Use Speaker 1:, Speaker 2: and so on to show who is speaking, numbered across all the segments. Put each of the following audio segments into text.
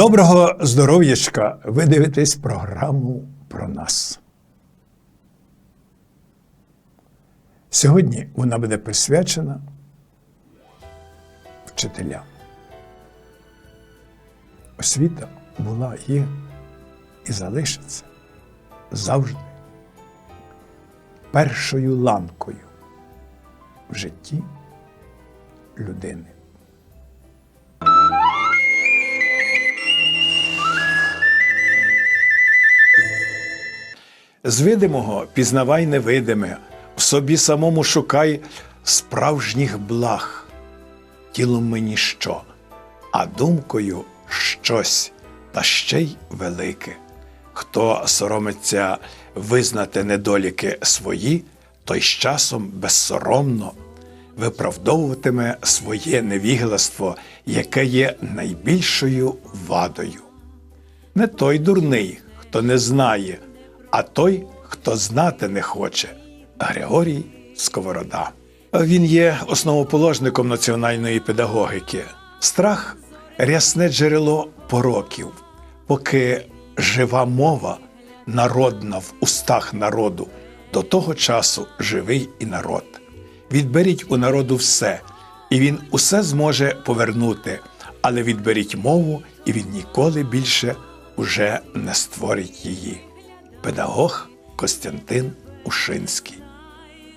Speaker 1: Доброго здоров'ячка! Ви дивитесь програму про нас. Сьогодні вона буде присвячена вчителям. Освіта була, є і залишиться завжди першою ланкою в житті людини. З видимого пізнавай невидиме, в собі самому шукай справжніх благ. Тілом мені що, а думкою щось, та ще й велике. Хто соромиться визнати недоліки свої, той з часом безсоромно виправдовуватиме своє невігластво, яке є найбільшою вадою. Не той дурний, хто не знає, а той, хто знати не хоче. Григорій Сковорода. Він є основоположником національної педагогіки. Страх рясне джерело пороків, поки жива мова народна в устах народу, до того часу живий і народ. Відберіть у народу все, і він усе зможе повернути, але відберіть мову, і він ніколи більше уже не створить її. Педагог Костянтин Ушинський.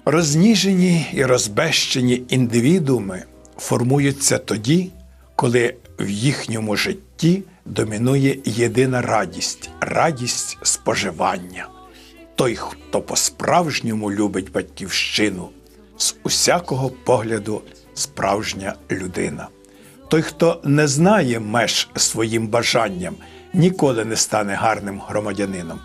Speaker 1: Розніжені і розбещені індивідууми формуються тоді, коли в їхньому житті домінує єдина радість радість споживання. Той, хто по-справжньому любить батьківщину, з усякого погляду справжня людина. Той, хто не знає меж своїм бажанням, ніколи не стане гарним громадянином.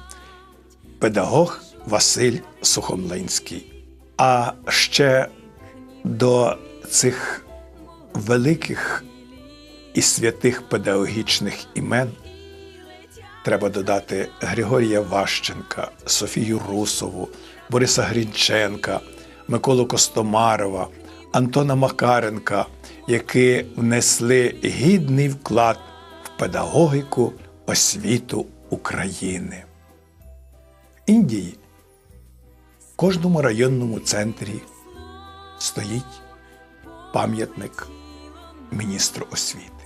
Speaker 1: Педагог Василь Сухомлинський. А ще до цих великих і святих педагогічних імен треба додати Григорія Ващенка, Софію Русову, Бориса Грінченка, Миколу Костомарова, Антона Макаренка, які внесли гідний вклад в педагогіку освіту України. Індії в кожному районному центрі стоїть пам'ятник міністру освіти.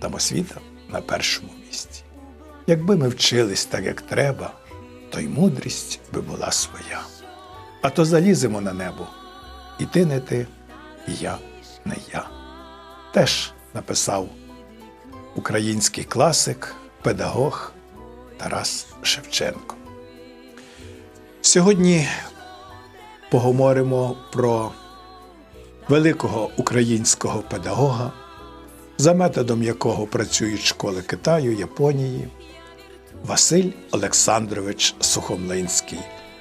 Speaker 1: Там освіта на першому місці. Якби ми вчились так, як треба, то й мудрість би була своя. А то заліземо на небо. І ти не ти, і я не я. Теж написав український класик, педагог Тарас Шевченко. Сьогодні поговоримо про великого українського педагога, за методом якого працюють школи Китаю, Японії, Василь Олександрович Сухомлинський.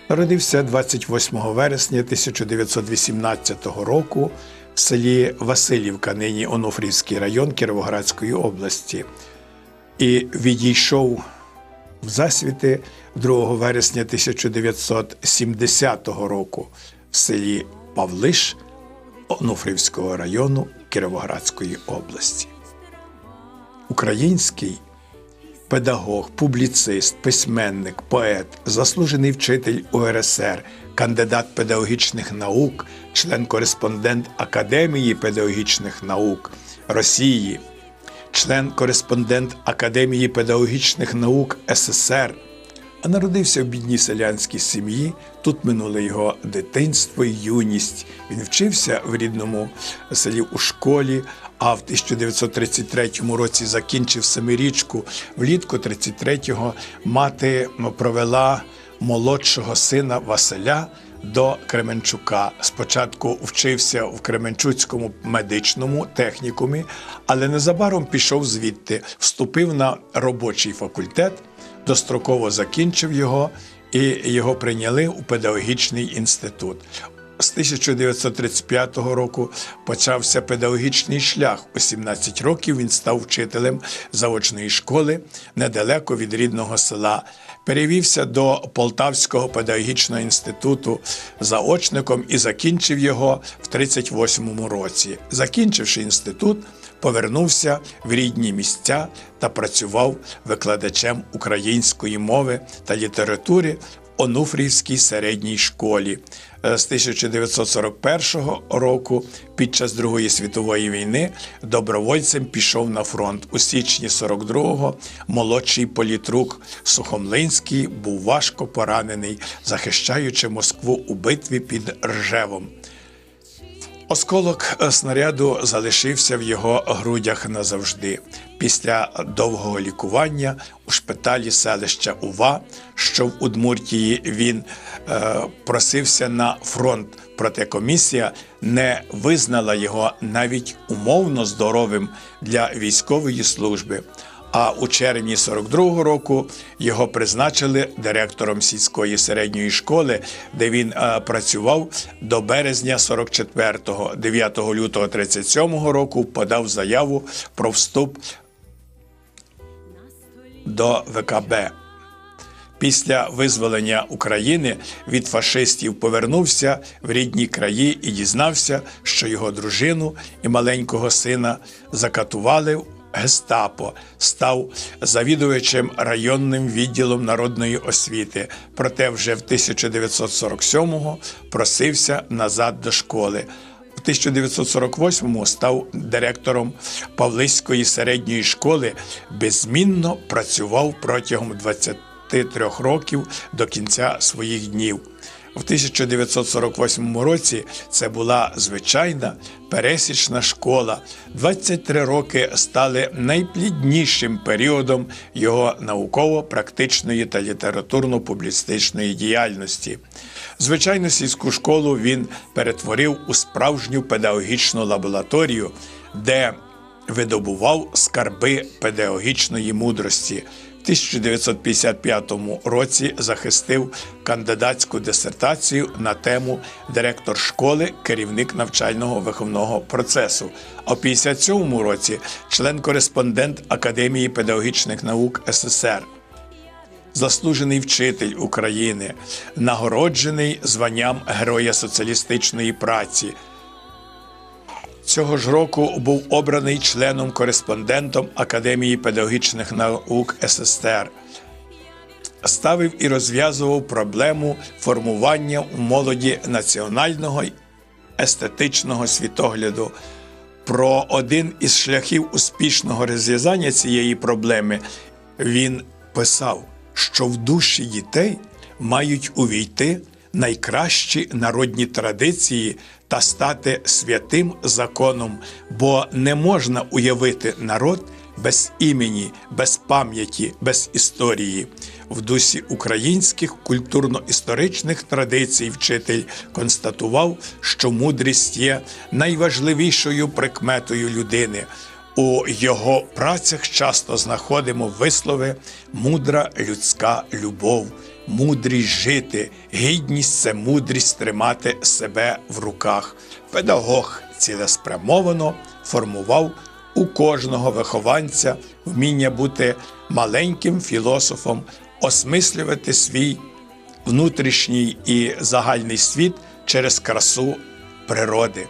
Speaker 1: Народився 28 вересня 1918 року в селі Васильівка, нині Онуфрівський район Кіровоградської області, і відійшов в засвіти 2 вересня 1970 року в селі Павлиш Онуфрівського району Кіровоградської області. Український педагог, публіцист, письменник, поет, заслужений вчитель УРСР, кандидат педагогічних наук, член-кореспондент Академії педагогічних наук Росії, член-кореспондент Академії педагогічних наук СССР. А народився в бідній селянській сім'ї. Тут минуло його дитинство і юність. Він вчився в рідному селі у школі, а в 1933 році закінчив семирічку. Влітку 33-го мати провела молодшого сина Василя до Кременчука. Спочатку вчився в Кременчуцькому медичному технікумі, але незабаром пішов звідти, вступив на робочий факультет достроково закінчив його, і його прийняли у педагогічний інститут. З 1935 року почався педагогічний шлях. У 17 років він став вчителем заочної школи недалеко від рідного села. Перевівся до Полтавського педагогічного інституту заочником і закінчив його в 38 році. Закінчивши інститут, повернувся в рідні місця та працював викладачем української мови та літератури Онуфрівській середній школі. Е, З 1941 року, під час Другої світової війни, добровольцем пішов на фронт. У січні 42-го молодший політрук Сухомлинський був важко поранений, захищаючи Москву у битві під Ржевом. Осколок е, снаряду залишився в його грудях назавжди. Після довгого лікування у шпиталі селища Ува, що в Удмуртії, він е, просився на фронт. Проте комісія не визнала його навіть умовно здоровим для військової служби. А у червні 42-го року його призначили директором сільської середньої школи, де він е, працював до березня 44-го. 9 лютого 37-го року подав заяву про вступ до ВКБ. Після визволення України від фашистів повернувся в рідні краї і дізнався, що його дружину і маленького сина закатували гестапо, став завідувачем районним відділом народної освіти. Проте вже в 1947-го просився назад до школи. У 1948-му став директором Павлиської середньої школи, беззмінно працював протягом 23 років до кінця своїх днів. У 1948 році це була звичайна пересічна школа. 23 роки стали найпліднішим періодом його науково-практичної та літературно-публістичної діяльності. Звичайну сільську школу він перетворив у справжню педагогічну лабораторію, де видобував скарби педагогічної мудрості. В 1955 році захистив кандидатську дисертацію на тему директор школи, керівник навчального виховного процесу. А в 57 році член-кореспондент Академії педагогічних наук СССР. Заслужений вчитель України, нагороджений званням Героя соціалістичної праці. Цього ж року був обраний членом-кореспондентом Академії педагогічних наук СССР. Ставив і розв'язував проблему формування у молоді національного естетичного світогляду. Про один із шляхів успішного розв'язання цієї проблеми він писав, що в душі дітей мають увійти найкращі народні традиції та стати святим законом, бо не можна уявити народ без імені, без пам'яті, без історії. В дусі українських культурно-історичних традицій вчитель констатував, що мудрість є найважливішою прикметою людини. У його працях часто знаходимо вислови мудра людська любов, мудрість жити, гідність це мудрість тримати себе в руках. Педагог цілеспрямовано формував у кожного вихованця вміння бути маленьким філософом, осмислювати свій внутрішній і загальний світ через красу природи.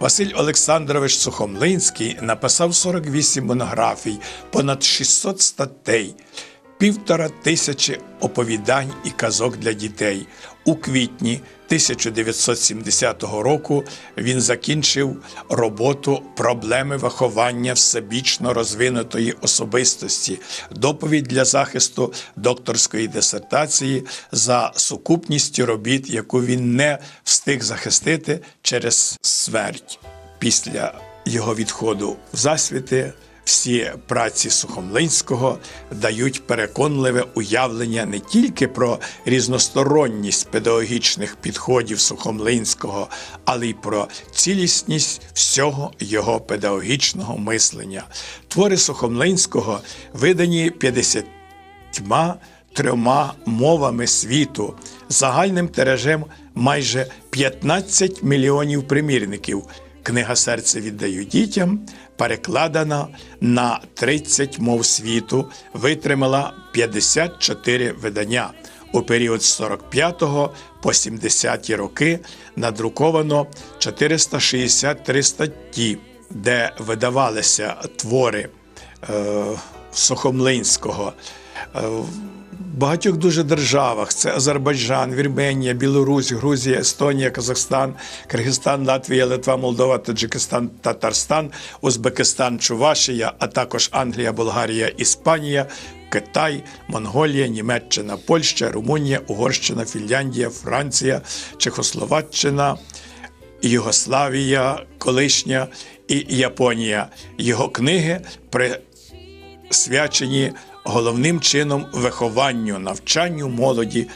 Speaker 1: Василь Олександрович Сухомлинський написав 48 монографій, понад 600 статей, півтора тисячі оповідань і казок для дітей. У квітні 1970 року він закінчив роботу проблеми виховання всебічно розвинутої особистості, доповідь для захисту докторської дисертації за сукупністю робіт, яку він не встиг захистити через смерть. Після його відходу в засвіти всі праці Сухомлинського дають переконливе уявлення не тільки про різносторонність педагогічних підходів Сухомлинського, але й про цілісність всього його педагогічного мислення. Твори Сухомлинського видані 50 трьома мовами світу, загальним тиражем майже 15 мільйонів примірників. Книга Серце віддаю дітям перекладена на 30 мов світу, витримала 54 видання. У період з 45 по 70 роки надруковано 463 статті, де видавалися твори е, Сухомлинського. Е, багатьох дуже державах це Азербайджан, Вірменія, Білорусь, Грузія, Естонія, Казахстан, Киргизстан, Латвія, Литва, Молдова, Таджикистан, Татарстан, Узбекистан, Чувашія, а також Англія, Болгарія, Іспанія. Китай, Монголія, Німеччина, Польща, Румунія, Угорщина, Фінляндія, Франція, Чехословаччина, Югославія, колишня і Японія. Його книги присвячені головним чином вихованню, навчанню молоді,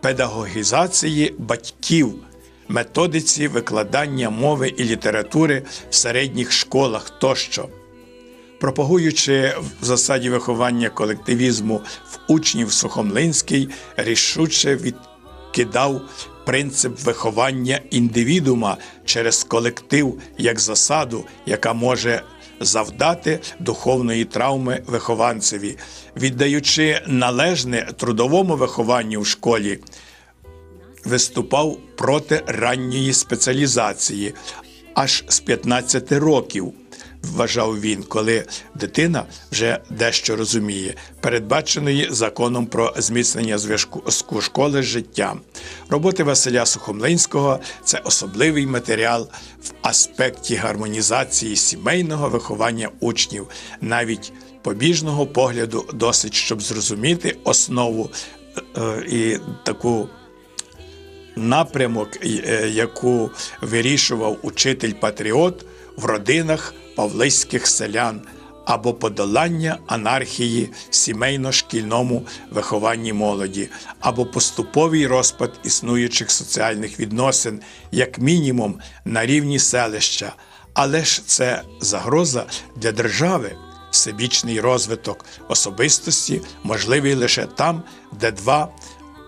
Speaker 1: педагогізації батьків, методиці викладання мови і літератури в середніх школах тощо. Пропагуючи в засаді виховання колективізму в учнів Сухомлинський, рішуче відкидав принцип виховання індивідума через колектив як засаду, яка може завдати духовної травми вихованцеві, віддаючи належне трудовому вихованню в школі, виступав проти ранньої спеціалізації аж з 15 років. Вважав він, коли дитина вже дещо розуміє, передбаченої законом про зміцнення зв'язку школи з життям. Роботи Василя Сухомлинського це особливий матеріал в аспекті гармонізації сімейного виховання учнів, навіть побіжного погляду, досить, щоб зрозуміти основу е, і таку напрямок, е, яку вирішував учитель-патріот в родинах павлиських селян або подолання анархії в сімейно-шкільному вихованні молоді, або поступовий розпад існуючих соціальних відносин, як мінімум на рівні селища. Але ж це загроза для держави. Всебічний розвиток особистості можливий лише там, де два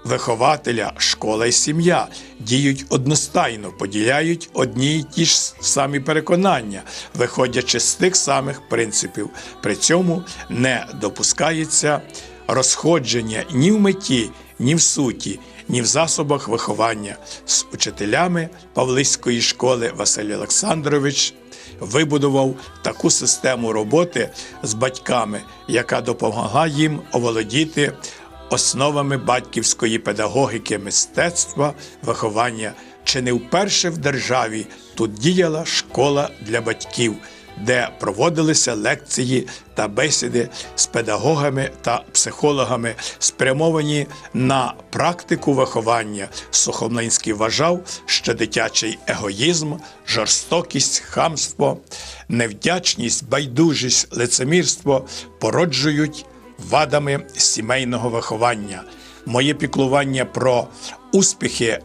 Speaker 1: вихователя, школа і сім'я діють одностайно, поділяють одні й ті ж самі переконання, виходячи з тих самих принципів. При цьому не допускається розходження ні в меті, ні в суті. Ні в засобах виховання з учителями Павлиської школи Василь Олександрович вибудував таку систему роботи з батьками, яка допомогла їм оволодіти основами батьківської педагогіки мистецтва, виховання. Чи не вперше в державі тут діяла школа для батьків, де проводилися лекції та бесіди з педагогами та психологами, спрямовані на практику виховання. Сухомлинський вважав, що дитячий егоїзм, жорстокість, хамство, невдячність, байдужість, лицемірство породжують вадами сімейного виховання. Моє піклування про успіхи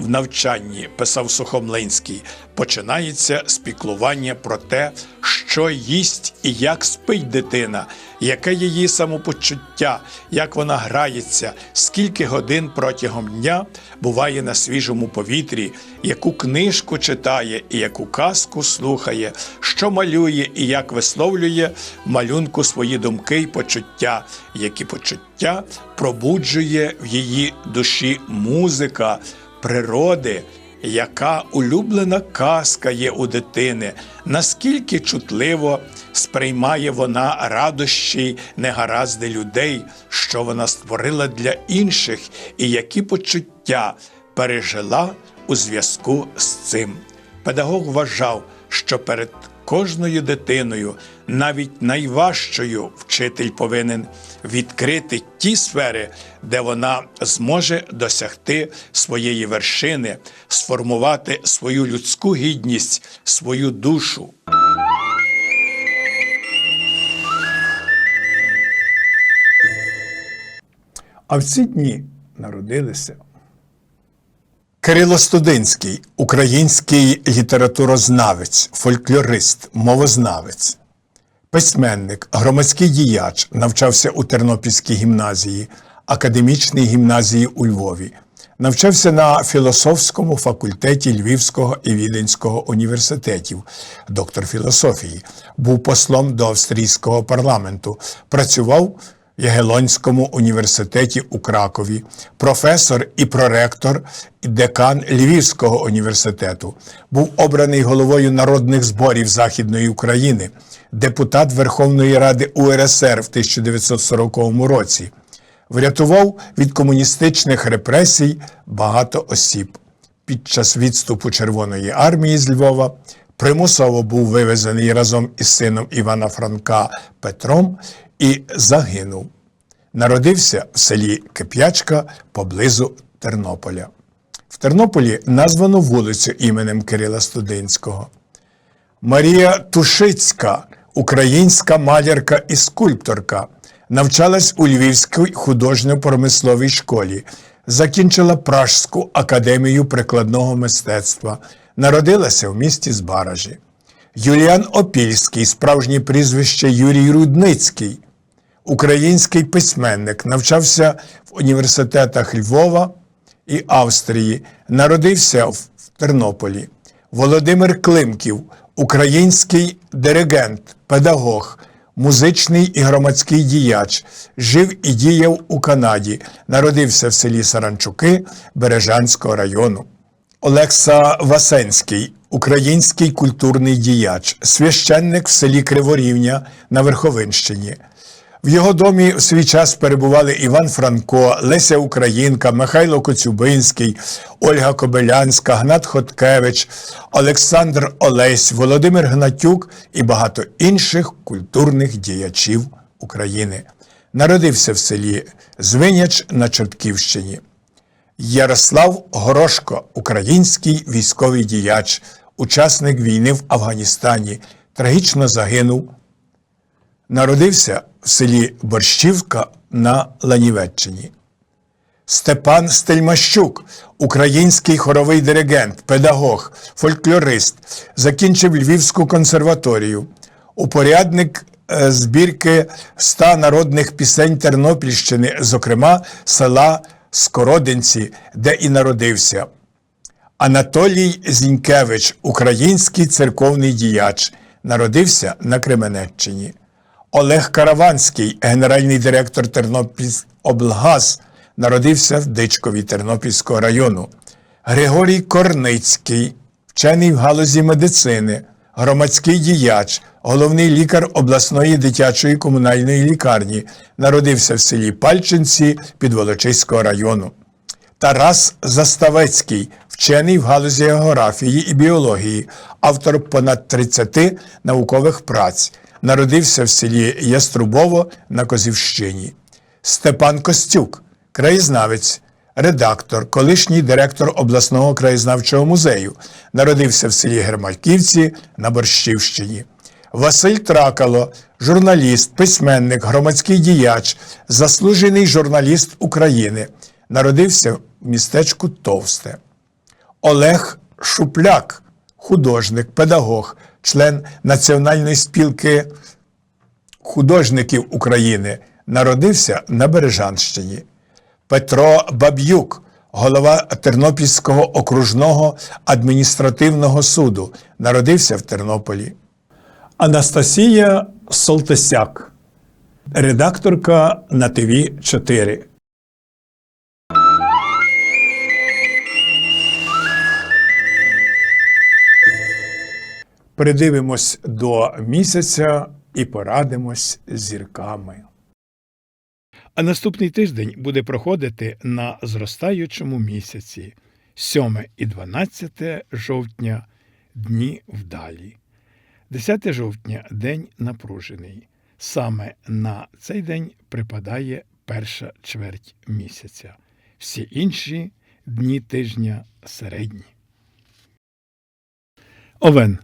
Speaker 1: в навчанні, писав Сухомлинський, починається з піклування про те, що їсть і як спить дитина, яке її самопочуття, як вона грається, скільки годин протягом дня буває на свіжому повітрі, яку книжку читає і яку казку слухає, що малює і як висловлює в малюнку свої думки й почуття, які почуття пробуджує в її душі музика природи, яка улюблена казка є у дитини, наскільки чутливо сприймає вона радощі негаразди людей, що вона створила для інших, і які почуття пережила у зв'язку з цим. Педагог вважав, що перед кожною дитиною, навіть найважчою, вчитель повинен відкрити ті сфери, де вона зможе досягти своєї вершини, сформувати свою людську гідність, свою душу. А в ці дні народилися Кирило Студинський, український літературознавець, фольклорист, мовознавець, письменник, громадський діяч, навчався у Тернопільській гімназії, академічній гімназії у Львові. Навчався на філософському факультеті Львівського і Віденського університетів, доктор філософії, був послом до австрійського парламенту, працював Ягелонському університеті у Кракові, професор і проректор, і декан Львівського університету, був обраний головою народних зборів Західної України, депутат Верховної Ради УРСР в 1940 році. Врятував від комуністичних репресій багато осіб. Під час відступу Червоної армії з Львова примусово був вивезений разом із сином Івана Франка Петром і загинув. Народився в селі Кип'ячка поблизу Тернополя. В Тернополі названо вулицю іменем Кирила Студинського. Марія Тушицька, українська малярка і скульпторка, навчалась у Львівській художньо-промисловій школі, закінчила Пражську академію прикладного мистецтва, народилася в місті Збаражі. Юліан Опільський, справжнє прізвище Юрій Рудницький, український письменник, навчався в університетах Львова і Австрії, народився в Тернополі. Володимир Климків, український диригент, педагог, музичний і громадський діяч, жив і діяв у Канаді, народився в селі Саранчуки Бережанського району. Олекса Васенський, український культурний діяч, священник в селі Криворівня на Верховинщині. В його домі в свій час перебували Іван Франко, Леся Українка, Михайло Коцюбинський, Ольга Кобилянська, Гнат Хоткевич, Олександр Олесь, Володимир Гнатюк і багато інших культурних діячів України. Народився в селі Звиняч на Чортківщині. Ярослав Горошко, український військовий діяч, учасник війни в Афганістані, трагічно загинув. Народився в селі Борщівка на Ланівеччині. Степан Стельмащук, український хоровий диригент, педагог, фольклорист, закінчив Львівську консерваторію, упорядник е, збірки ста народних пісень Тернопільщини, зокрема села Скородинці, де і народився. Анатолій Зінькевич, український церковний діяч, народився на Кременеччині. Олег Караванський, генеральний директор Тернопільоблгаз, народився в Дичкові Тернопільського району. Григорій Корницький, вчений в галузі медицини, громадський діяч, головний лікар обласної дитячої комунальної лікарні, народився в селі Пальчинці Підволочиського району. Тарас Заставецький, вчений в галузі географії і біології, автор понад 30 наукових праць, народився в селі Яструбово на Козівщині. Степан Костюк, краєзнавець, редактор, колишній директор обласного краєзнавчого музею, народився в селі Гермаківці на Борщівщині. Василь Тракало, журналіст, письменник, громадський діяч, заслужений журналіст України, народився в містечку Товсте. Олег Шупляк, художник, педагог, член Національної спілки художників України, народився на Бережанщині. Петро Баб'юк, голова Тернопільського окружного адміністративного суду, народився в Тернополі. Анастасія Солтесяк, редакторка на ТВ 4. Придивимось до місяця і порадимось зірками. А наступний тиждень буде проходити на зростаючому місяці 7 і 12 жовтня дні вдалі. 10 жовтня день напружений. Саме на цей день припадає перша чверть місяця. Всі інші дні тижня середні. Овен.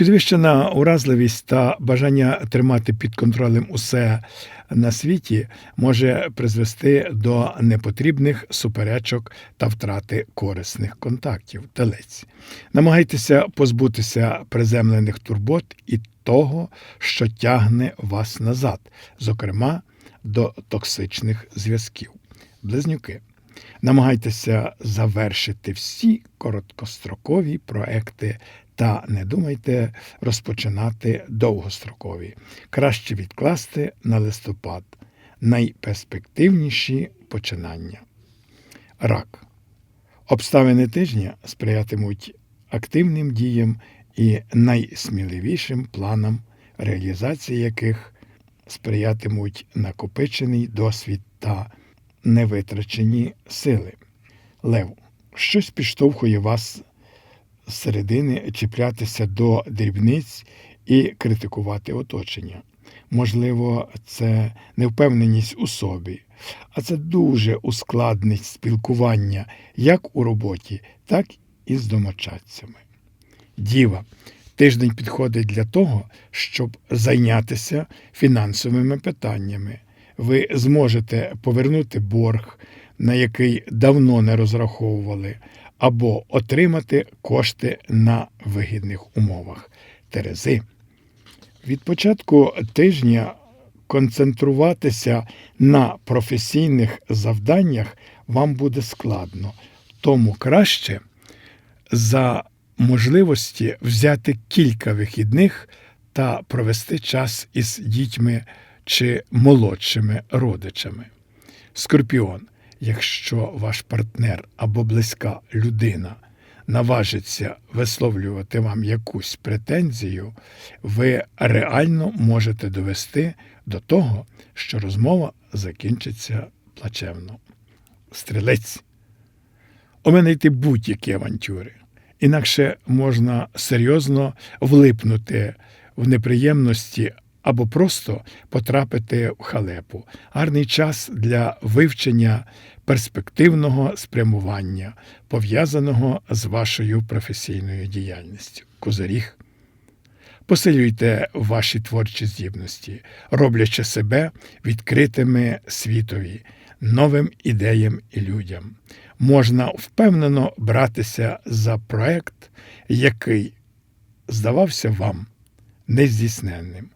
Speaker 1: Підвищена уразливість та бажання тримати під контролем усе на світі може призвести до непотрібних суперечок та втрати корисних контактів. Телець. Намагайтеся позбутися приземлених турбот і того, що тягне вас назад, зокрема до токсичних зв'язків. Близнюки.
Speaker 2: Намагайтеся завершити всі короткострокові проекти та не думайте розпочинати довгострокові. Краще відкласти на листопад найперспективніші починання. Рак. Обставини тижня сприятимуть активним діям і найсміливішим планам, реалізації яких сприятимуть накопичений досвід та невитрачені сили. Лев. Щось підштовхує вас з середини чіплятися до дрібниць і критикувати оточення. Можливо, це невпевненість у собі, а це дуже ускладнить спілкування як у роботі, так і з домочадцями. Діва. Тиждень підходить для того, щоб зайнятися фінансовими питаннями. Ви зможете повернути борг, на який давно не розраховували, або отримати кошти на вигідних умовах. Терези. Від початку тижня концентруватися на професійних завданнях вам буде складно, тому краще за можливості взяти кілька вихідних та провести час із дітьми чи молодшими родичами. Скорпіон, якщо ваш партнер або близька людина наважиться висловлювати вам якусь претензію, ви реально можете довести до того, що розмова закінчиться плачевно. Стрілець. Оминайте будь-які авантюри. Інакше можна серйозно влипнути в неприємності або просто потрапити в халепу. Гарний час для вивчення перспективного спрямування, пов'язаного з вашою професійною діяльністю. Козиріг. Посилюйте ваші творчі здібності, роблячи себе відкритими світові, новим ідеям і людям. Можна впевнено братися за проект, який здавався вам нездійсненним.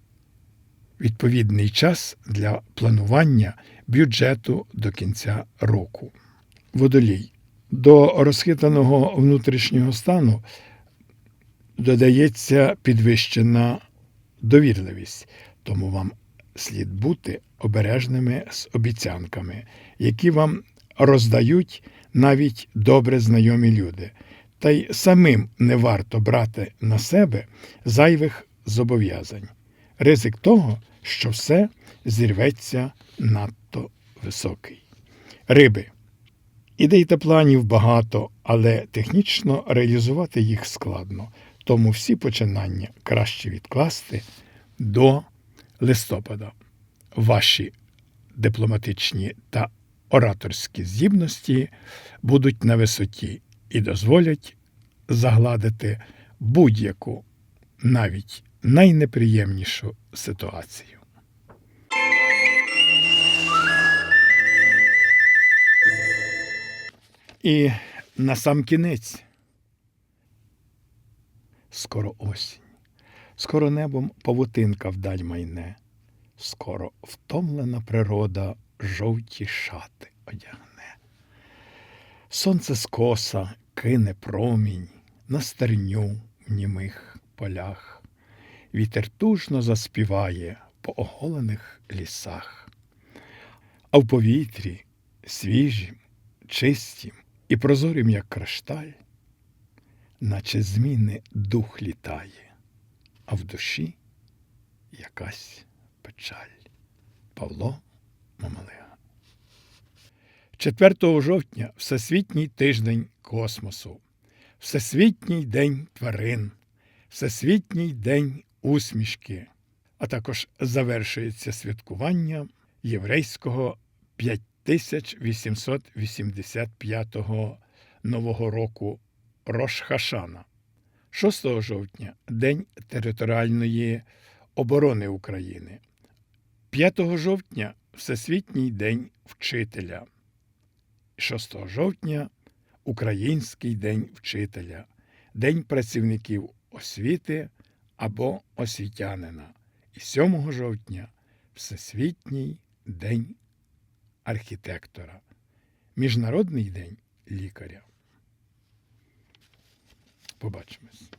Speaker 2: Відповідний час для планування бюджету до кінця року. Водолій. До розхитаного внутрішнього стану додається підвищена довірливість, тому вам слід бути обережними з обіцянками, які вам роздають навіть добре знайомі люди, та й самим не варто брати на себе зайвих зобов'язань. Ризик того, що все зірветься надто високий. Риби. Ідей та планів багато, але технічно реалізувати їх складно, тому всі починання краще відкласти до листопада. Ваші дипломатичні та ораторські здібності будуть на висоті і дозволять загладити будь-яку, навіть найнеприємнішу ситуацію. І на сам кінець. Скоро осінь, скоро небом павутинка вдаль майне, скоро втомлена природа жовті шати одягне. Сонце скоса кине промінь на стерню в німих полях, вітер тужно заспіває по оголених лісах, а в повітрі свіжім, чистім і прозорім, як кришталь, наче зміни дух літає, а в душі якась печаль. Павло Мамалега. 4 жовтня Всесвітній тиждень космосу, Всесвітній день тварин, Всесвітній день усмішки, а також завершується святкування єврейського 5885 нового року Рошхашана. 6 жовтня День територіальної оборони України. 5 жовтня Всесвітній день вчителя. 6 жовтня Український день вчителя, День працівників освіти або освітянина. І 7 жовтня Всесвітній день архітектора, Міжнародний день лікаря. Побачимось.